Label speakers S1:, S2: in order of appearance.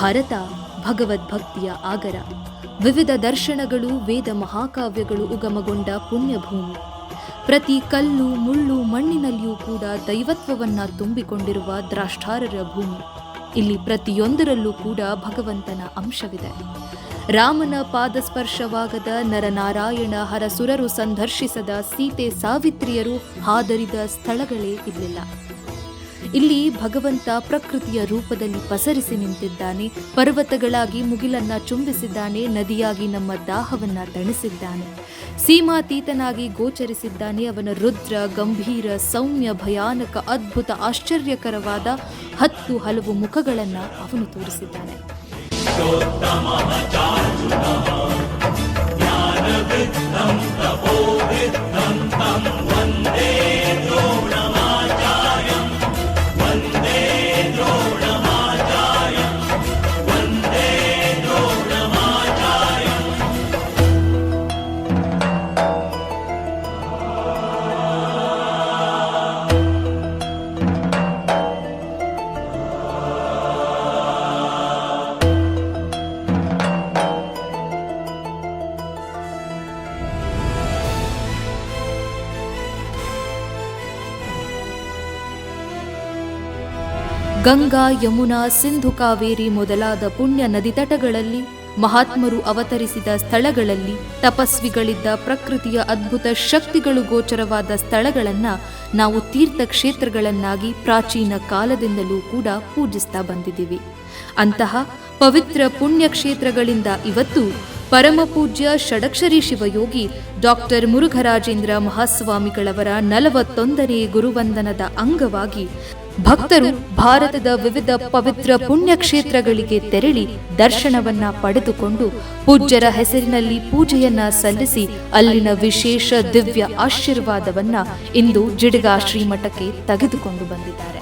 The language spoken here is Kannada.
S1: ಭಾರತ, ಭಗವದ್ಭಕ್ತಿಯ ಆಗರ. ವಿವಿಧ ದರ್ಶನಗಳು, ವೇದ ಮಹಾಕಾವ್ಯಗಳು ಉಗಮಗೊಂಡ ಪುಣ್ಯಭೂಮಿ. ಪ್ರತಿ ಕಲ್ಲು, ಮುಳ್ಳು, ಮಣ್ಣಿನಲ್ಲಿಯೂ ಕೂಡ ದೈವತ್ವವನ್ನ ತುಂಬಿಕೊಂಡಿರುವ ದ್ರಾಷ್ಟಾರರ ಭೂಮಿ. ಇಲ್ಲಿ ಪ್ರತಿಯೊಂದರಲ್ಲೂ ಕೂಡ ಭಗವಂತನ ಅಂಶವಿದೆ. ರಾಮನ ಪಾದಸ್ಪರ್ಶವಾಗದ ನರನಾರಾಯಣ ಹರಸುರರು ಸಂದರ್ಶಿಸದ ಸೀತೆ ಸಾವಿತ್ರಿಯರು ಹಾದರಿದ ಸ್ಥಳಗಳೇ ಇರಲಿಲ್ಲ ಇಲ್ಲಿ ಭಗವಂತ ಪ್ರಕೃತಿಯ ರೂಪದಲ್ಲಿ ಪಸರಿಸಿ ನಿಂತಿದ್ದಾನೆ, ಪರ್ವತಗಳಾಗಿ ಮುಗಿಲನ್ನ ಚುಂಬಿಸಿದ್ದಾನೆ, ನದಿಯಾಗಿ ನಮ್ಮ ದಾಹವನ್ನ ತಣಿಸಿದ್ದಾನೆ. ಸೀಮಾತೀತನಾಗಿ ಗೋಚರಿಸಿದ್ದಾನೆ ಅವನ ರುದ್ರ, ಗಂಭೀರ, ಸೌಮ್ಯ, ಭಯಾನಕ, ಅದ್ಭುತ, ಆಶ್ಚರ್ಯಕರವಾದ ಹತ್ತು ಹಲವು ಮುಖಗಳನ್ನ ಅವನು ತೋರಿಸಿದ್ದಾನೆ. ಗಂಗಾ, ಯಮುನಾ, ಸಿಂಧು ಕಾವೇರಿ ಮೊದಲಾದ ಪುಣ್ಯ ನದಿತಟಗಳಲ್ಲಿ ಮಹಾತ್ಮರು ಅವತರಿಸಿದ ಸ್ಥಳಗಳಲ್ಲಿ ತಪಸ್ವಿಗಳಿದ್ದ ಪ್ರಕೃತಿಯ ಅದ್ಭುತ ಶಕ್ತಿಗಳು ಗೋಚರವಾದ ಸ್ಥಳಗಳನ್ನ ನಾವು ತೀರ್ಥಕ್ಷೇತ್ರಗಳನ್ನಾಗಿ ಪ್ರಾಚೀನ ಕಾಲದಿಂದಲೂ ಕೂಡ ಪೂಜಿಸ್ತಾ ಬಂದಿದ್ದೀವಿ. ಅಂತಹ ಪವಿತ್ರ ಪುಣ್ಯಕ್ಷೇತ್ರಗಳಿಂದ ಇವತ್ತು ಪರಮಪೂಜ್ಯ ಷಡಕ್ಷರಿ ಶಿವಯೋಗಿ ಡಾಕ್ಟರ್ ಮುರುಘರಾಜೇಂದ್ರ ಮಹಾಸ್ವಾಮಿಗಳವರ ನಲವತ್ತೊಂದನೇ ಗುರುವಂದನದ ಅಂಗವಾಗಿ ಭಕ್ತರು ಭಾರತದ ವಿವಿಧ ಪವಿತ್ರ ಪುಣ್ಯಕ್ಷೇತ್ರಗಳಿಗೆ ತೆರಳಿ ದರ್ಶನವನ್ನ ಪಡೆದುಕೊಂಡು ಪೂಜ್ಯರ ಹೆಸರಿನಲ್ಲಿ ಪೂಜೆಯನ್ನ ಸಲ್ಲಿಸಿ ಅಲ್ಲಿನ ವಿಶೇಷ ದಿವ್ಯ ಆಶೀರ್ವಾದವನ್ನ ಇಂದು ಜಿಡಗಾ ಶ್ರೀಮಠಕ್ಕೆ ತೆಗೆದುಕೊಂಡು ಬಂದಿದ್ದಾರೆ.